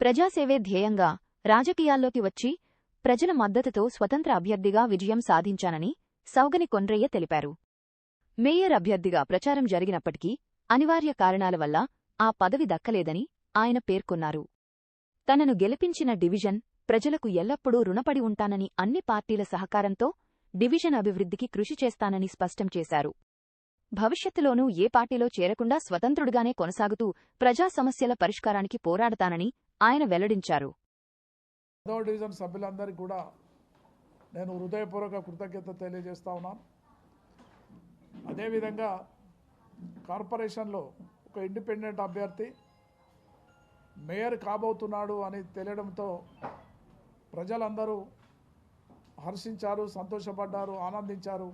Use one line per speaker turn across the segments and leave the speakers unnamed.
ప్రజాసేవే ధ్యేయంగా రాజకీయాల్లోకి వచ్చి ప్రజల మద్దతుతో స్వతంత్ర అభ్యర్థిగా విజయం సాధించానని సౌగని కొండ్రయ్య తెలిపారు. మేయర్ అభ్యర్థిగా ప్రచారం జరిగినప్పటికీ అనివార్య కారణాల వల్ల ఆ పదవి దక్కలేదని ఆయన పేర్కొన్నారు. తనను గెలిపించిన డివిజన్ ప్రజలకు ఎల్లప్పుడూ రుణపడి ఉంటానని అన్ని పార్టీల సహకారంతో డివిజన్ అభివృద్ధికి కృషి చేస్తానని స్పష్టం చేశారు. భవిష్యత్తులోనూ ఏ పార్టీలో చేరకుండా స్వతంత్రుడుగానే కొనసాగుతూ ప్రజా సమస్యల పరిష్కారానికి పోరాడతానని ఆయన వెల్లడించారు.
డివిజన్ సభ్యులందరికీ కూడా నేను హృదయపూర్వక కృతజ్ఞత తెలియజేస్తా ఉన్నాను. అదేవిధంగా కార్పొరేషన్లో ఒక ఇండిపెండెంట్ అభ్యర్థి మేయర్ కాబోతున్నాడు అని తెలియడంతో ప్రజలందరూ హర్షించారు సంతోషపడ్డారు ఆనందించారు.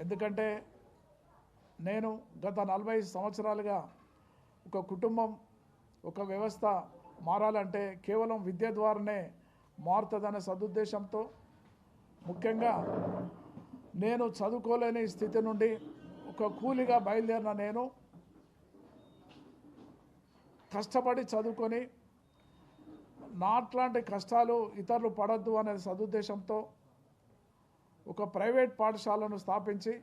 ఎందుకంటే నేను గత నలభై సంవత్సరాలుగా ఒక కుటుంబం ఒక వ్యవస్థ మారాలంటే కేవలం విద్య ద్వారానే మారుతుందనే సదుద్దేశంతో ముఖ్యంగా నేను చదువుకోలేని స్థితి నుండి ఒక కూలిగా బయలుదేరిన నేను కష్టపడి చదువుకొని నాట్లాంటి కష్టాలు ఇతరులు పడద్దు అనే సదుద్దేశంతో ఒక ప్రైవేట్ పాఠశాలను స్థాపించి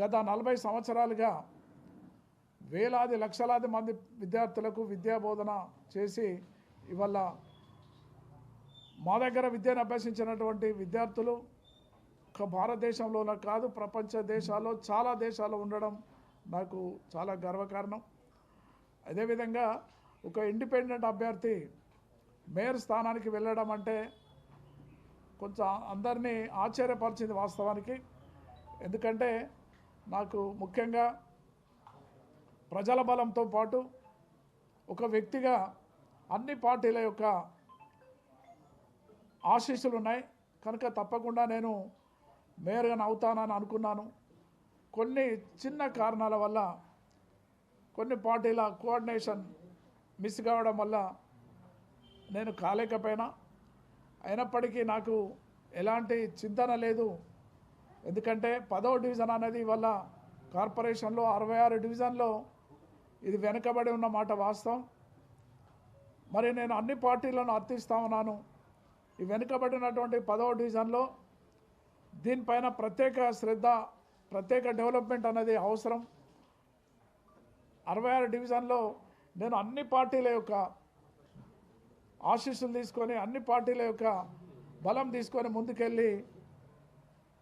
గత నలభై సంవత్సరాలుగా వేలాది లక్షలాది మంది విద్యార్థులకు విద్యాబోధన చేసి ఇవాళ మా దగ్గర విద్యను అభ్యసించినటువంటి విద్యార్థులు ఒక భారతదేశంలోనే కాదు ప్రపంచ దేశాల్లో చాలా దేశాల్లో ఉండడం నాకు చాలా గర్వకారణం. అదేవిధంగా ఒక ఇండిపెండెంట్ అభ్యర్థి మేయర్ స్థానానికి వెళ్ళడం అంటే కొంచెం అందరినీ ఆశ్చర్యపరిచింది వాస్తవానికి. ఎందుకంటే నాకు ముఖ్యంగా ప్రజల బలంతో పాటు ఒక వ్యక్తిగా అన్ని పార్టీల యొక్క ఆశీస్సులు ఉన్నాయి. కనుక తప్పకుండా నేను మేయర్గా అవుతానని అనుకున్నాను. కొన్ని చిన్న కారణాల వల్ల కొన్ని పార్టీల కోఆర్డినేషన్ మిస్ కావడం వల్ల నేను కాలేకపోయినా. అయినప్పటికీ నాకు ఎలాంటి చింతన లేదు. ఎందుకంటే పదో డివిజన్ అనేది వల్ల కార్పొరేషన్లో అరవై ఆరు డివిజన్లో ఇది వెనుకబడి ఉన్న మాట వాస్తవం. మరి నేను అన్ని పార్టీలను అర్థిస్తా ఉన్నాను. ఈ వెనుకబడినటువంటి పదవ డివిజన్లో దీనిపైన ప్రత్యేక శ్రద్ధ ప్రత్యేక డెవలప్మెంట్ అనేది అవసరం. అరవై ఆరు డివిజన్లో నేను అన్ని పార్టీల యొక్క ఆశీస్సులు తీసుకొని అన్ని పార్టీల యొక్క బలం తీసుకొని ముందుకెళ్ళి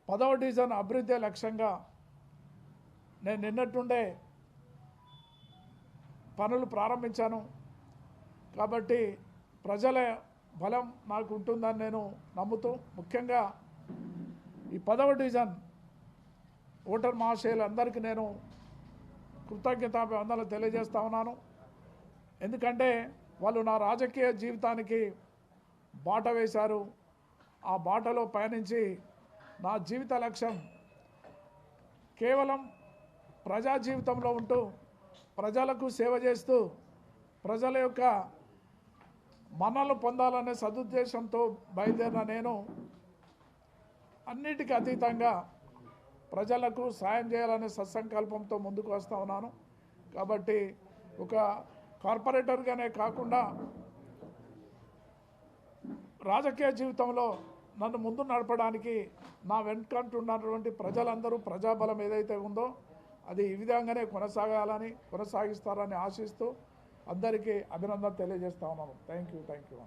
పదవ డివిజన్ అభివృద్ధి లక్ష్యంగా నేను నిన్నట్టుండే పనులు ప్రారంభించాను. కాబట్టి ప్రజల బలం నాకు ఉంటుందని నేను నమ్ముతూ ముఖ్యంగా ఈ పదవ డివిజన్ ఓటర్ మహాశయులందరికీ నేను కృతజ్ఞతాభివందనలు తెలియజేస్తా ఉన్నాను. ఎందుకంటే వాళ్ళు నా రాజకీయ జీవితానికి బాట వేశారు. ఆ బాటలో పయనించి నా జీవిత లక్ష్యం కేవలం ప్రజా జీవితంలో ఉంటూ ప్రజలకు సేవ చేస్తూ ప్రజల యొక్క మన్నలు పొందాలనే సదుద్దేశంతో బయలుదేరిన నేను అన్నిటికీ అతీతంగా ప్రజలకు సాయం చేయాలనే సత్సంకల్పంతో ముందుకు వస్తూ ఉన్నాను. కాబట్టి ఒక కార్పొరేటర్గానే కాకుండా రాజకీయ జీవితంలో నన్ను ముందు నడపడానికి నా వెనుకంటున్నటువంటి ప్రజలందరూ ప్రజాబలం ఏదైతే ఉందో అది ఈ విధంగానే కొనసాగాలని కొనసాగిస్తారని ఆశిస్తూ అందరికీ అభినందన తెలియజేస్తా ఉన్నాను. Thank you thank you